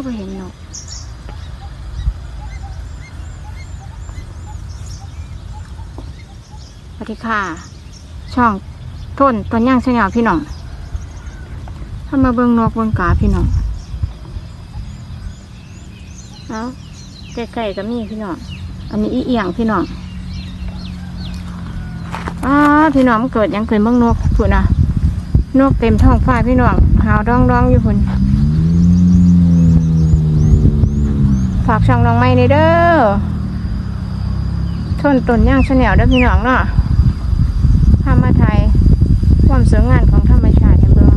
ก็ไปเห็นนกสวัสดีค่ะ ช่องต้นต้นย่างเสียงพี่น้องถ้ามาเบิ่งนกเบิงกาพี่น้องเอาใกล้ๆก็มีพี่น้องอันนี้อีเอียงพี่น้องอ้าพี่น้องมันเกิดยังเกิดเบิ่งนกพุ่นะนกเต็มท้องฟ้าพี่น้องหาวดองดองอยู่พุ่น ฝากช่องน้องไม้ในเด้อทนตนย่างชแนลเด้อพี่น้องเนาะทำมาไทยความสวยงามของธรรมชาติเบิ่ง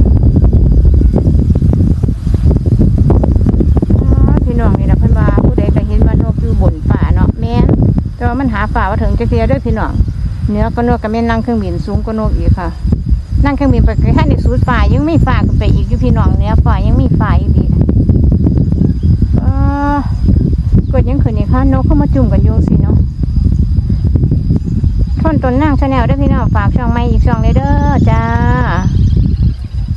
พี่น้องนี่นะเพิ่นว่าผู้ใดก็เห็นว่านกอยู่บนป่าเนาะแม่นแต่ว่ามันหาป่าว่าถึงจะเทียด้อพี่น้องเนื้อก็นกก็แม่นนั่งเครื่องบินสูงก็นกอีกค่ะ นั่งเครื่องบินไปแค่ในสูดฝ่ายังไม่ฝ่าขึ้นไปอีกอยู่พี่น้องเนือฝ่ายังไมีฝ่าอีกดีเออ ก ดยังขืนกเข้ามาจุ่มกันอยุงสิเนาะท่อนตนนั่งชาแนลได้พี่น้องฝากช่องไม่อีกช่องเลยเด้อจ้า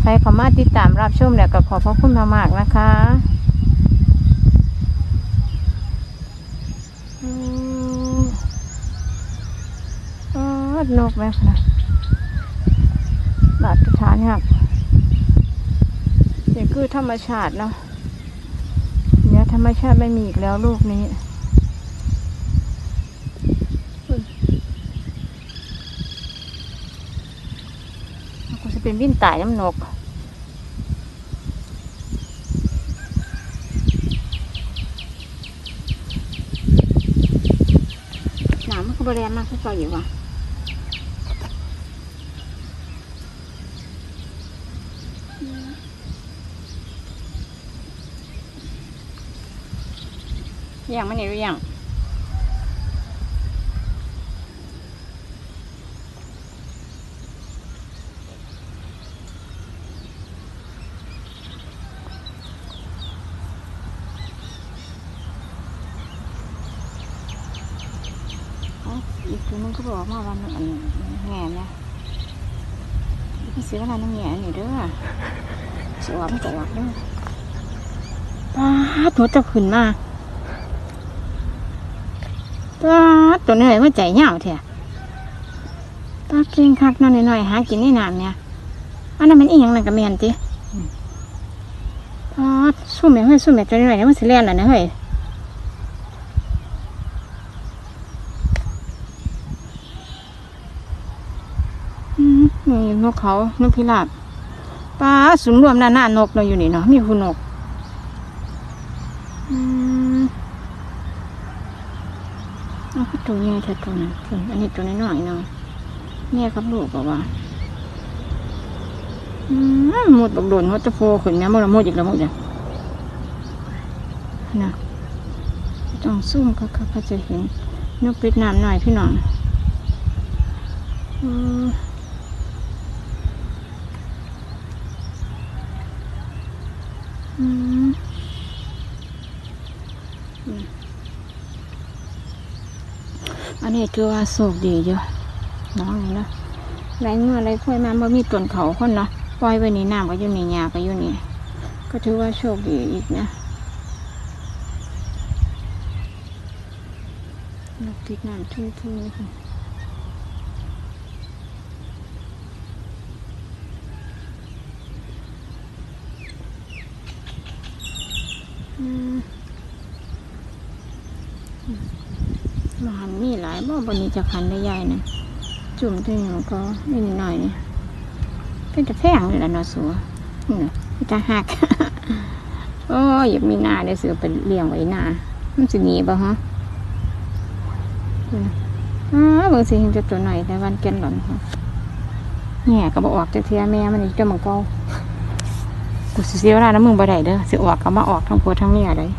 ใครข้ามาติดตามรับชมแล้วก็ขอพระคุณมากๆนะคะอืมอ๋อนกแม่นะบาดฐานครับนี่คือธรรมชาติเนาะเนี่ยธรรมชาติไม่มีอีกแล้วลูกนี้ จะเป็นวิ่นตายน้ำนก หนามันก็บริเวณมากขึ้นไปอยู่ว่ะยังไม่เนี่ยหรือยัง อีกคือมึงก็บอกมาวันอันแง่เนี่ยพี่ซื้ออะไรน้ำแง่นี่เด้อสวมสวมเด้อป้าดหัวจะขึ้นมาป้าตัวนี้เลยว่าใจเหงาเถอะตาเก่งคักนั่นหน่อยหากินในน้ำเนี่ยอันนั้นมันอีหยังหนั่นกับแมนติป้าสู้แม่เฮ้ยสู้แม่ตัวนี้หน่อยๆมันสิเลียนแล้วนะเฮ้ย อืม นี่นกเขานกพิราบปลาสุนรวมหน้าหน้านกเราอยู่นี่เนาะมีคุณนกอืมเอาตัวใหญ่เท่ตัวนั้นส่วอันนี้ตัวน้อยๆเนาะแม่กับลูกบอกว่าอืมหมดบักโดนเขาจะโฟขึ้นแม่มดละหมดอีกแล้วหมดเลยนะต้องซุ่มเขาเขาจะเห็นนกปิดน้ำหน่อยพี่น้องอืม อันนี้คือว่าโศกดีอยู่น้องนะไรเงื่อไรค่อยมาบ่มีต้นเขาคนเนาะปล่อยไว้นี่น้ำก็อยู่นี่หญ้าก็อยู่นี่ก็ถือว่าโชคดีอีกนะนกติดน้ำทุ่งๆค่ะ อืมมาหันมีหลายบ่บนนี้จะคันได้ใหญ่นะจุ่มตัวหนึ่งก็นิดหน่อยนี่เป็นจะแพงเลยละนาสัวนี่จะหักโอ้ยอยามีนาได้เสือไปเลี้ยงไว้นามันสิหนีบ่ฮะนี่นะอ๋อบางสิเห็นจะตัวหน่อยแต่วันเกินหล่อนค่ะแง่ก็บออกจากเทียแม่มันอีกจะมังกร กูสิเสียเวลาน้ำมึงบ่ได้เด้อสิออกก็มาออกทั้งผัวทั้งเมียเลย